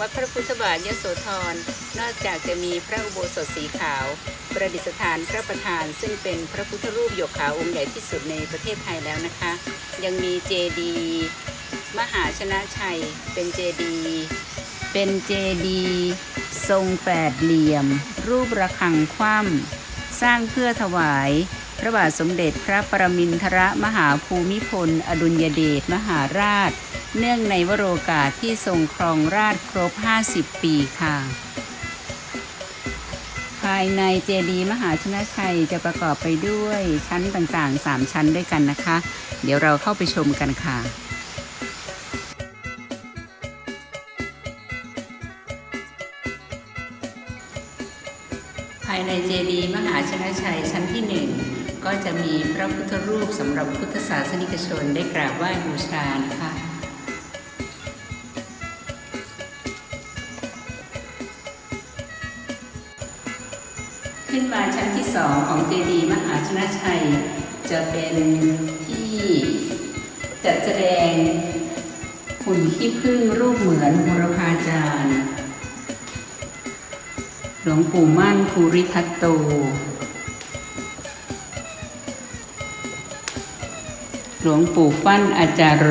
วัดพระพุทธบาทยโสธร นอกจากจะมีพระอุโบสถสีขาว ประดิษฐานพระประธาน ซึ่งเป็นพระพุทธรูปหยกขาวองค์ใหญ่ที่สุดในประเทศไทยแล้วนะคะ ยังมีเจดีมหาชนะชัย เป็นเจดีเป็นเจดีทรงแปดเหลี่ยม รูประฆังคว่ำสร้างเพื่อถวายพระบาทสมเด็จพระปรมินทรมหาภูมิพล อดุลยเดชมหาราช เนื่องในวโรกาสที่ทรงครองราชครบ 50 ปีค่ะ ภายในเจดีย์มหาชนะชัยจะประกอบไปด้วยชั้นต่างๆ 3 ชั้นด้วยกันนะคะ เดี๋ยวเราเข้าไปชมกันค่ะภายในเจดีย์มหาชนะชัยชั้นที่หนึ่งก็จะมีพระพุทธรูปสำหรับพุทธศาสนิกชนได้กราบไหว้บูชานะคะ ขึ้นมาชั้นที่สองของเจดีย์มหาชนะชัย จะเป็นที่จัดแสดงหุ่นขี้ผึ้งรูปเหมือนบุรพาจารย์ หลวงปู่มั่นภูริทัตโต หลวงปู่ฟั่นอาจารโร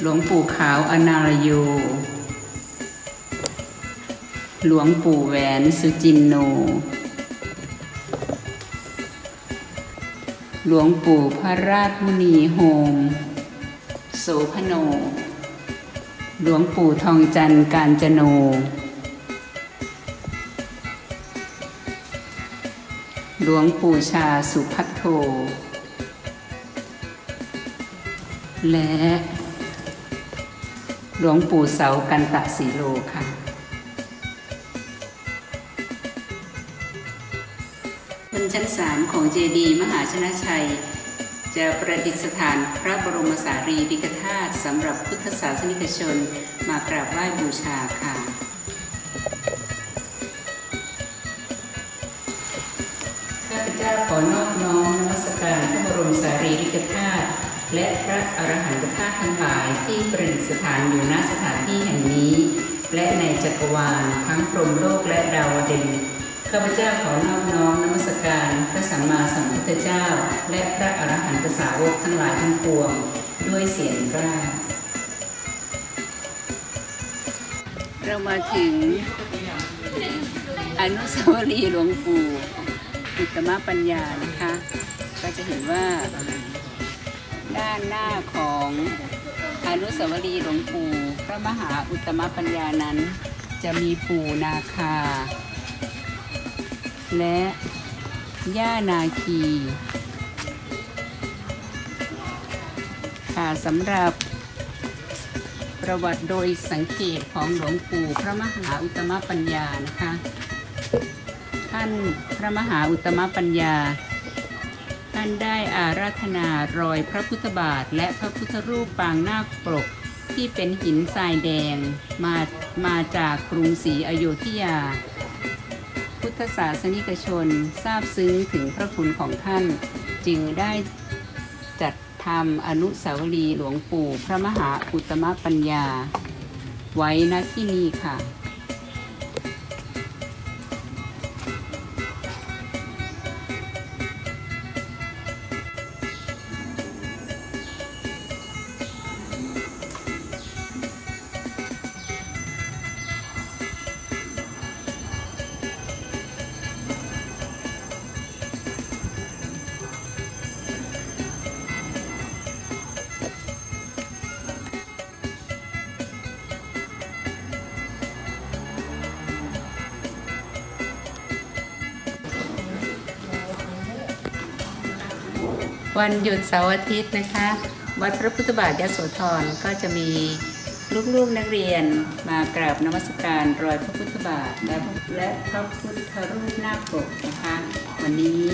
หลวงปู่ขาวอนารโย หลวงปู่แหวนสุจินโน หลวงปู่พระราชมุนีโฮม โสพโน หลวงปู่ทองจันทร์การจโน หลวงปู่ชาสุพัทโท และ หลวงปู่เสากันตะสีโลค่ะ ชั้นสามของเจดีย์มหาชนะชัย จะประดิษฐานพระบรมสารีริกธาตุสำหรับพุทธศาสนิกชนมากราบไหว้บูชาค่ะข้าพเจ้าขอนอบน้อมนมัสการพระบรมสารีริกธาตุและพระอรหันตธาตุทั้งหลายที่ประดิษฐานอยู่ณสถานที่แห่งนี้ และในจักรวาลทั้งพรหมโลกและดาวดึงส์ ข้าพเจ้าขอนอบน้อมนมัสการพระสัมมาสัมพุทธเจ้า และพระอรหันตสาวกทั้งหลายทั้งปวง ด้วยเสียงกล้าเรามาถึงอนุสาวรีย์หลวงปู่อุตตมปัญญานะคะ ก็จะเห็นว่าด้านหน้าของอนุสาวรีย์หลวงปู่พระมหาอุตตมปัญญานั้น จะมีปู่นาคา และย่านาคี ค่ะสำหรับประวัติโดยสังเกตของหลวงปู่พระมหาอุตตมปัญญานะคะ ท่านพระมหาอุตตมปัญญา ท่านได้อาราธนารอยพระพุทธบาท และพระพุทธรูปปางนาคปรกที่เป็นหินทรายแดงมามาจากกรุงศรีอยุธยา พุทธศาสนิกชนทราบซึ้งถึงพระคุณของท่าน จึงได้จัดทำอนุสาวรีย์หลวงปู่พระมหาอุตตมปัญญา ไว้ณที่นี่ค่ะ วันหยุดเสาร์อาทิตย์นะคะ วัดพระพุทธบาทยโสธรก็จะมีลูกๆนักเรียนมากราบนมัสการรอยพระพุทธบาท และและพระพุทธรูปหน้าปกนะคะ วันนี้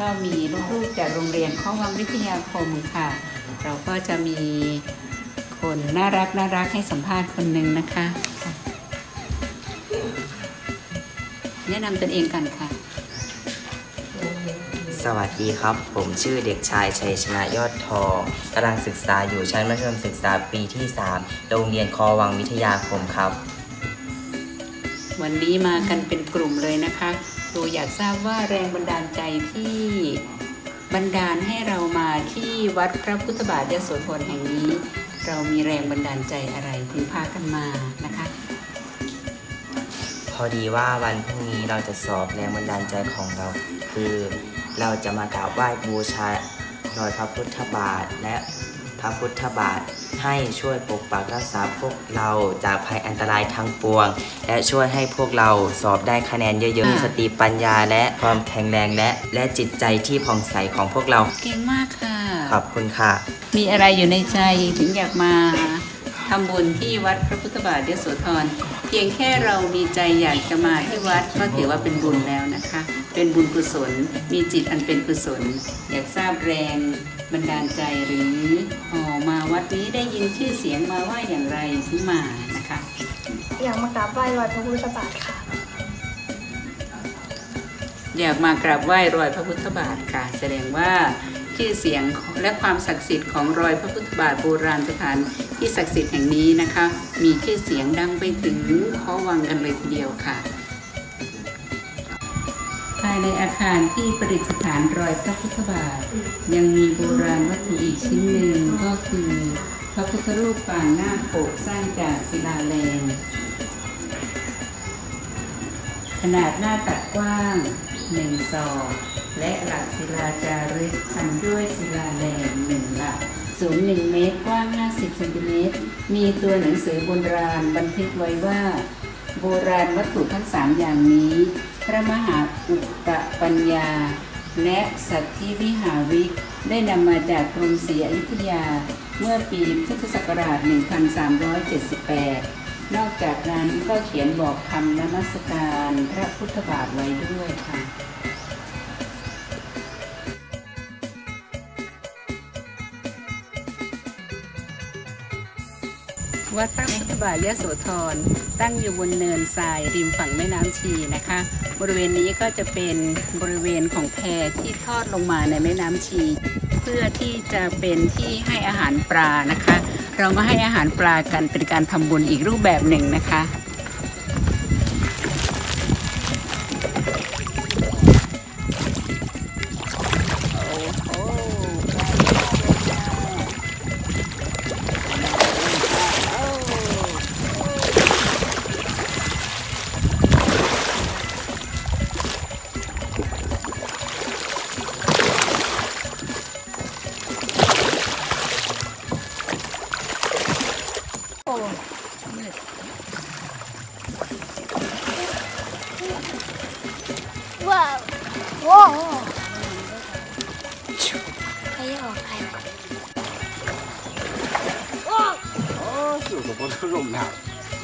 ก็มีลูกๆจากโรงเรียนข้อวังวิทยาคมค่ะ เราก็จะมีคนน่ารักน่ารักให้สัมภาษณ์คนหนึ่งนะคะ แนะนำตนเองกันค่ะ สสวัสดีครับ ผมชื่อเด็กชายชัยชนะยอดทองกำลังศึกษาอยู่ชั้นมัธยมศึกษาปีที่ 3 โรงเรียนคอวังวิทยาคมครับ วันนี้มากันเป็นกลุ่มเลยนะคะครูอยากทราบว่าแรงบันดาลใจที่บันดาลให้เรามาที่วัดพระพุทธบาทยโสธรแห่งนี้ เรามีแรงบันดาลใจอะไรถึงพากันมานะคะ พอดีว่าวันพรุ่งนี้เราจะสอบแรงบันดาลใจของเรา คือ เราจะมากราบไหว้บูชารอยพระพุทธบาทและพระพุทธบาทให้ช่วยปกปักรักษาพวกเราจากภัยอันตรายทั้งปวง และช่วยให้พวกเราสอบได้คะแนนเยอะๆมีสติปัญญาและความแข็งแรงและและจิตใจที่ผ่องใสของพวกเรา เก่งมากค่ะ ขอบคุณค่ะ มีอะไรอยู่ในใจถึงอยากมาทำบุญที่วัดพระพุทธบาทยโสธรเพียงแค่เรามีใจอยากจะมาที่วัดก็ถือว่าเป็นบุญแล้วนะคะ เป็นบุญกุศล มีจิตอันเป็นกุศล อยากทราบแรงบันดาลใจหรือออมาวัดนี้ได้ยินชื่อเสียงมาว่าอย่างไรถึงมานะคะอยากมากราบไหว้รอยพระพุทธบาทค่ะ อยากมากราบไหว้รอยพระพุทธบาทค่ะ แสดงว่าชื่อเสียงและความศักดิ์สิทธิ์ของรอยพระพุทธบาทโบราณสถานที่ศักดิ์สิทธิ์แห่งนี้นะคะ มีชื่อเสียงดังไปถึงข้อวังกันเลยทีเดียวค่ะภายในอาคารที่ประดิษฐานรอยพระพุทธบาท ยังมีโบราณวัตถุอีกชิ้นหนึ่งก็คือ พระพุทธรูปปางหน้าโปกสร้างจากศิลาแรง ขนาดหน้าตัดกว้างหนึ่งศอกและหลักศิลาจารึกพันด้วยศิลาแรงหนึ่งหลักสูง1เมตรกว้าง 50เซนติเมตรมีตัวหนังสือโบราณบันทึกไว้ว่า โบราณวัตถุทั้งสามอย่างนี้ พระมหาอุตตปัญญา และสัตธิวิหาริกได้นำมาจากกรุงศรีอยุธยา เมื่อปีพุทธศักราช 1378 นอกจากนั้นก็เขียนบอกคำนมัสการพระพุทธบาทไว้ด้วยค่ะวัดพระ บาทยโสธรตั้งอยู่บนเนินทรายริมฝั่งแม่น้ำชีนะคะ บริเวณนี้ก็จะเป็นบริเวณของแพที่ทอดลงมาในแม่น้ำชี เพื่อที่จะเป็นที่ให้อาหารปลานะคะ เรามาให้อาหารปลากันเป็นการทำบุญอีกรูปแบบหนึ่งนะคะ อ้อยู่กับคนลมหนาว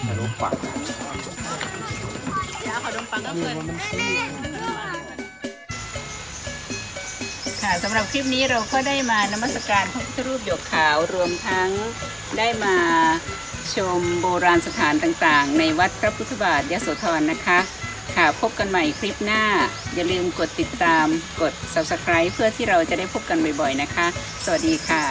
แต่ลมปักค่ะสำหรับคลิปนี้เราก็ได้มานมัสการพระพุทธรูปหยกขาวรวมทั้งได้มาชมโบราณสถานต่างๆ ในวัดพระพุทธบาทยโสธรนะคะค่ะพบกันใหม่คลิปหน้า อย่าลืมกดติดตามกด subscribe เพื่อที่เราจะได้พบกันบ่อยๆนะคะ สวัสดีค่ะ